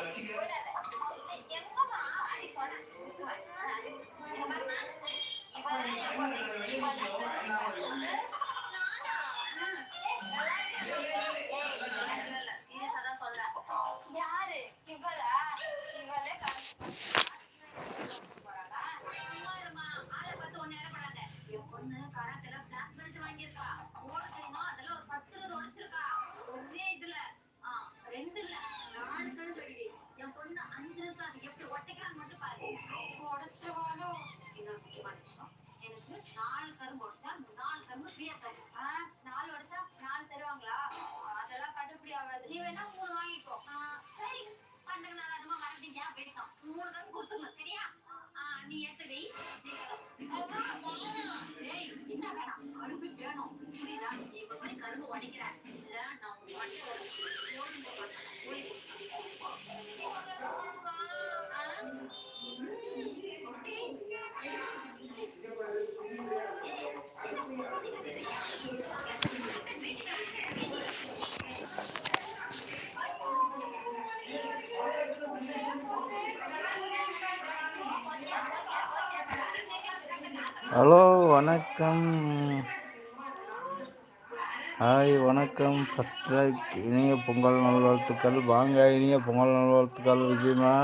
யாரு போய் கரும்பு உடைக்கிற இல்ல நான் உன் வண்டியை ஓடி ஓடி ஹலோ வணக்கம் ஹாய் வணக்கம். ஃபஸ்ட் இனிய பொங்கல் நல்வாழ்த்துக்கள். வாங்க இனிய பொங்கல் நல்வாழ்த்துக்கள் விஜயமா.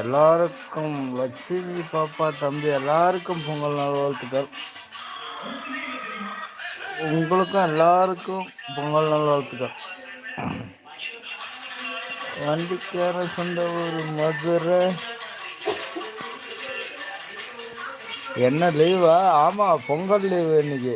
எல்லாருக்கும் லட்சுமி பாப்பா தம்பி எல்லாருக்கும் பொங்கல் நல்வாழ்த்துக்கள். உங்களுக்கும் எல்லாருக்கும் பொங்கல் நல்வாழ்த்துக்கள். வண்டிக்கார சொந்த ஊர் மதுரை. என்ன லீவா ஆமாம் பொங்கல் லீவு இன்னைக்கு.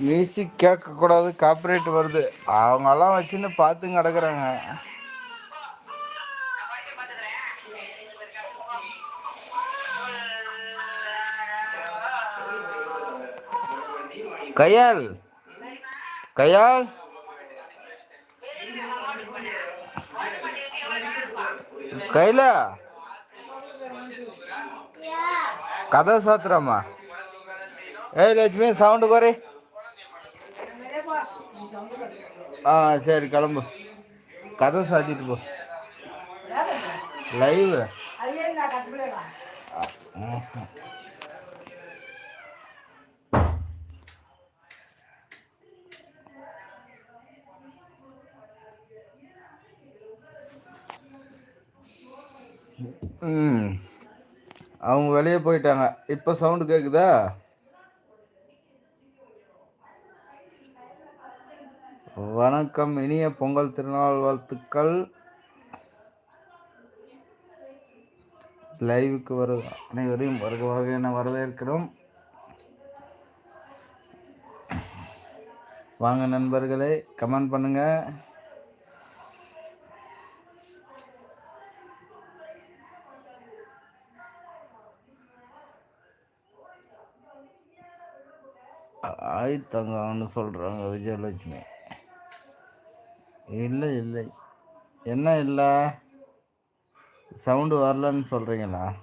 மியூசிக் கேட்கக்கூடாது காப்பிரைட் வருது. அவங்கெல்லாம் வச்சுன்னு பார்த்து கிடக்குறாங்க. கையால் கையால். கையில. கதை சாத்துறாமா ஏய் லட்சுமி சவுண்டு குறை. ஆ சரி கிளம்பு. கதை சாத்திட்டு போ. லைவ் ம். அவங்க வெளியே போயிட்டாங்க. இப்போ சவுண்டு கேட்குதா வணக்கம் இனிய பொங்கல் திருநாள் வாழ்த்துக்கள். லைவுக்கு வரு அனைவரையும் வருகவாக என வரவேற்கிறோம். வாங்க நண்பர்களே கமெண்ட் பண்ணுங்க. ஆய் தங்கம்னு சொல்கிறாங்க விஜயலட்சுமி. இல்லை இல்லை. என்ன இல்லை? சவுண்டு வரலன்னு சொல்கிறீங்களா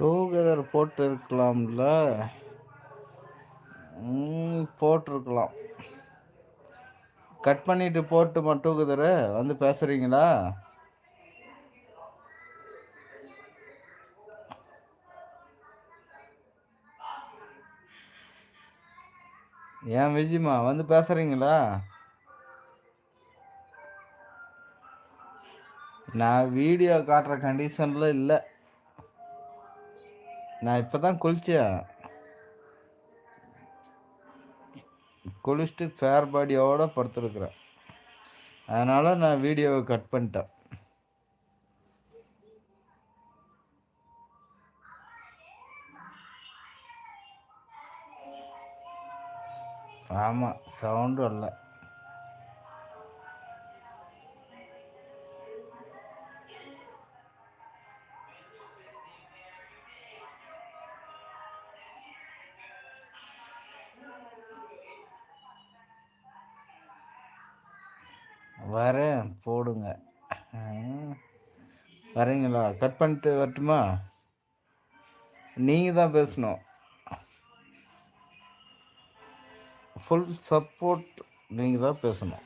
டூகெதர் போட்டிருக்கலாம்ல. ம், போட்டிருக்கலாம். கட் பண்ணிட்டு போட்டுமா டூகெதரு வந்து பேசுகிறீங்களா ஏன் விஜிமா வந்து பேசுகிறீங்களா நான் வீடியோ காட்டுற கண்டிஷனில் இல்லை. நான் இப்போ தான் குளிச்சேன். குளிச்சுட்டு ஃபேர் பாடியோட படுத்துருக்குறேன். அதனால் நான் வீடியோவை கட் பண்ணிட்டேன். ஆமாம் சவுண்டும் இல்லை வரேன் போடுங்க. வரீங்களா? கட் பண்ணிட்டு வரட்டுமா? நீங்கள் தான் பேசணும். ஃபுல் சப்போர்ட் நீங்கள் தான் பேசணும்.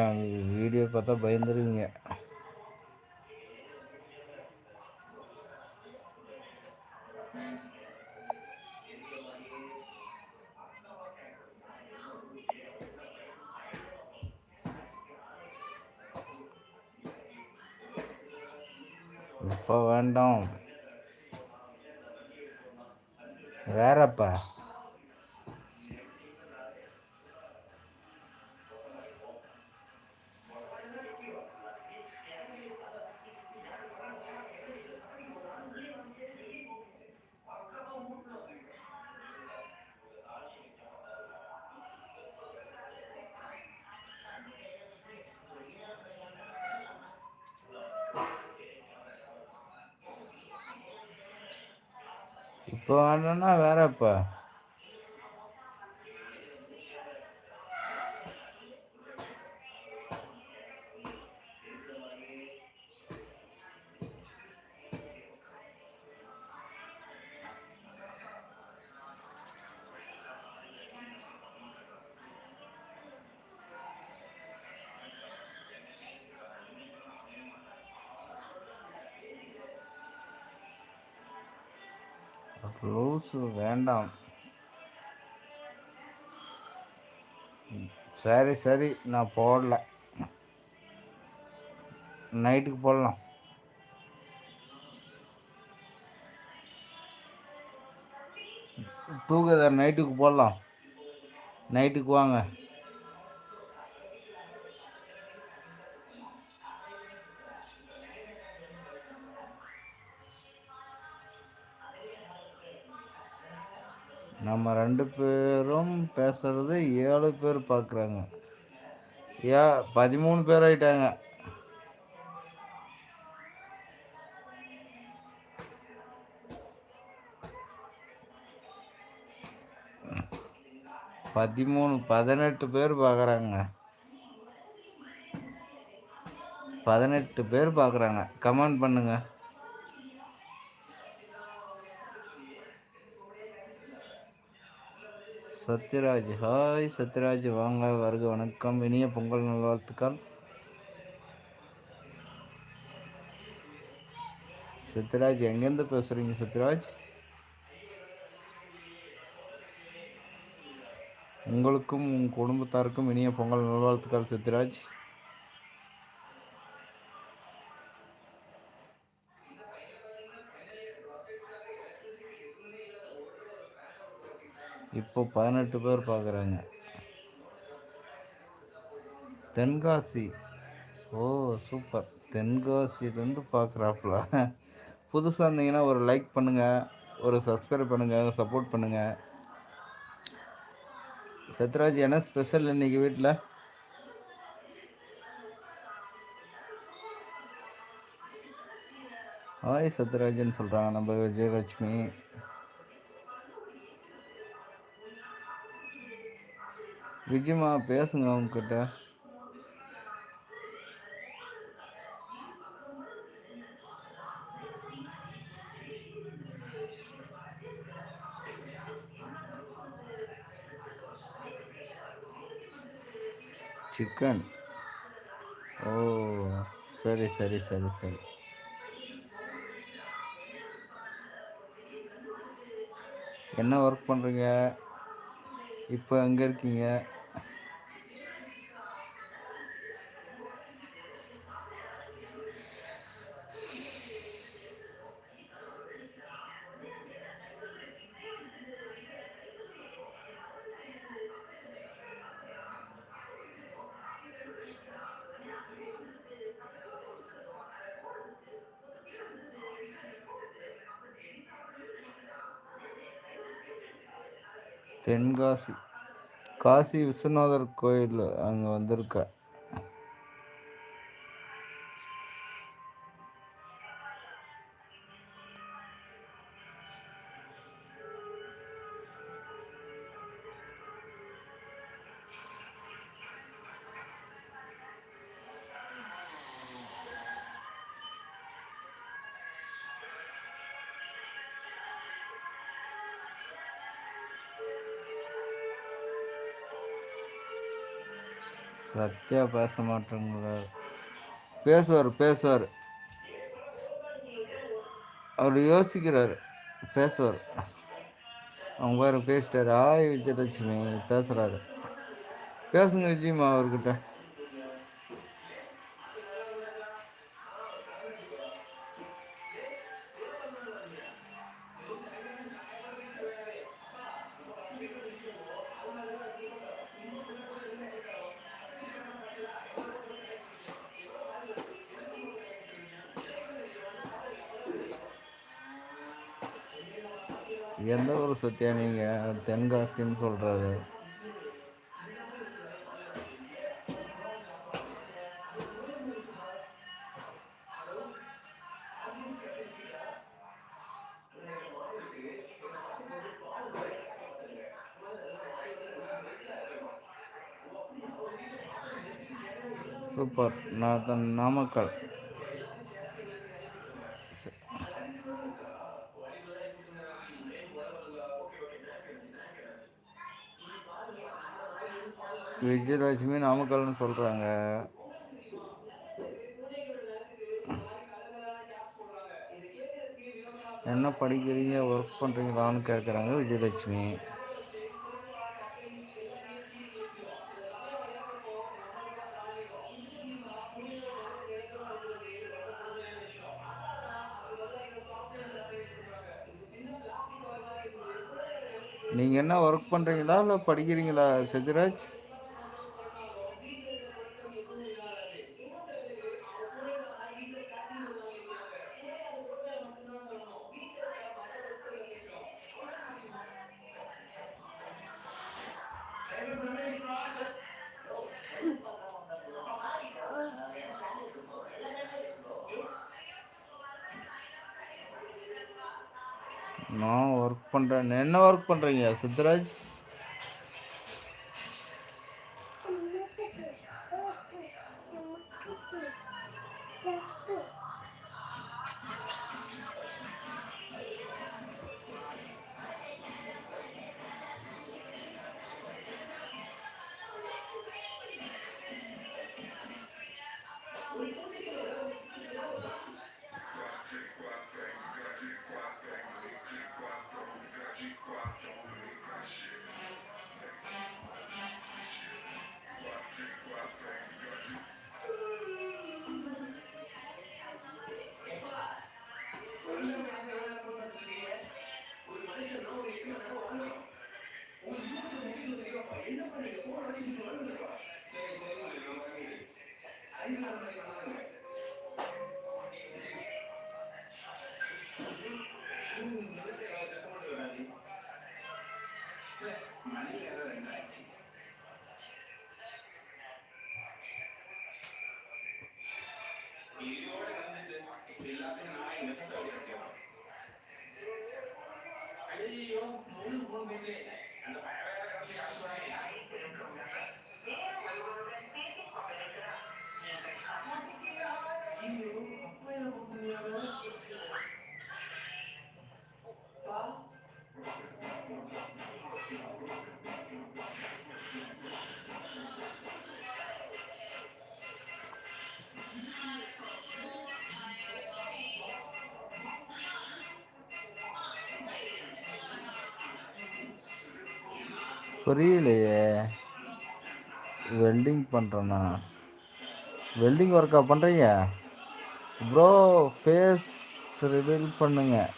என் வீடியோ பார்த்தா பயந்துருவீங்க. இப்போ வேண்டாம். வேறப்பா. இப்போ வேணும்னா வேறப்பா க்ளோஸ் வேண்டாம். சரி சரி நான் போடல. நைட்டுக்கு போடலாம். டூகெதர் நைட்டுக்கு போடலாம். நைட்டுக்கு வாங்க. நம்ம ரெண்டு பேரும் பேசுறது ஏழு பேர் பார்க்குறாங்க ஏ பதிமூணு பேர் ஆயிட்டாங்க. பதிமூணு பதினெட்டு பேர் பார்க்குறாங்க பதினெட்டு பேர் பார்க்குறாங்க கமெண்ட் பண்ணுங்கள் சத்யராஜ். ஹாய் சத்யராஜ். வாங்க வருக வணக்கம். இனிய பொங்கல் நல்வாழ்த்துக்கள். சத்யராஜ் எங்கேருந்து பேசுகிறீங்க சத்யராஜ்? உங்களுக்கும் உங்கள் குடும்பத்தாருக்கும் இனிய பொங்கல் நல்வாழ்த்துக்கள் சத்யராஜ். இப்போ பதினெட்டு பேர் பார்க்குறாங்க. தென்காசி. ஓ சூப்பர். தென்காசிலேருந்து பார்க்குறாப்புல புதுசாக இருந்தீங்கன்னா ஒரு லைக் பண்ணுங்கள் ஒரு சப்ஸ்கிரைப் பண்ணுங்கள் சப்போர்ட் பண்ணுங்கள் சத்ராஜ் என்ன ஸ்பெஷல் இன்னைக்கு வீட்டில் ஹாய் சத்யராஜன் சொல்கிறாங்க நம்ம விஜயலட்சுமி. விஜயமா பேசுங்க அவங்கக்கிட்ட சிக்கன் ஓ சரி சரி சரி சரி. என்ன ஒர்க் பண்ணுறீங்க இப்போ எங்கே இருக்கீங்க? தென்காசி. காசி விஸ்வநாதர் கோயில் அங்கே வந்திருக்க. சத்யா பேச மாட்டேங்களா பேசுவார் பேசுவார். அவர் யோசிக்கிறார் பேசுவார். அவங்க பாரு பேசிட்டார். ஆய் விஜயலட்சுமி பேசுகிறாரு பேசுங்க விஜயமா அவர்கிட்ட. எந்த ஊர் சத்யா நீங்கள் தென்காசின்னு சொல்கிறாரு சூப்பர். நான் தான் நாமக்கல். விஜயலட்சுமி நாமக்கல்னு சொல்கிறாங்க என்ன படிக்கிறீங்க ஒர்க் பண்ணுறீங்களான்னு கேட்குறாங்க விஜயலட்சுமி. நீங்கள் என்ன ஒர்க் பண்ணுறீங்களா இல்லை படிக்கிறீங்களா செதிராஜ் பண்ணுறேன் என்ன ஒர்க் பண்ணுறீங்க சித்ராஜ்? நீங்க சீக்கிரம் ஓடி முடியும் ஐயோ மூணு மூணு புரியலையே. வெல்டிங் பண்ணுறேண்ணா வெல்டிங் ஒர்க்கா பண்ணுறீங்க ப்ரோ ஃபேஸ் ரிவீல் பண்ணுங்கள்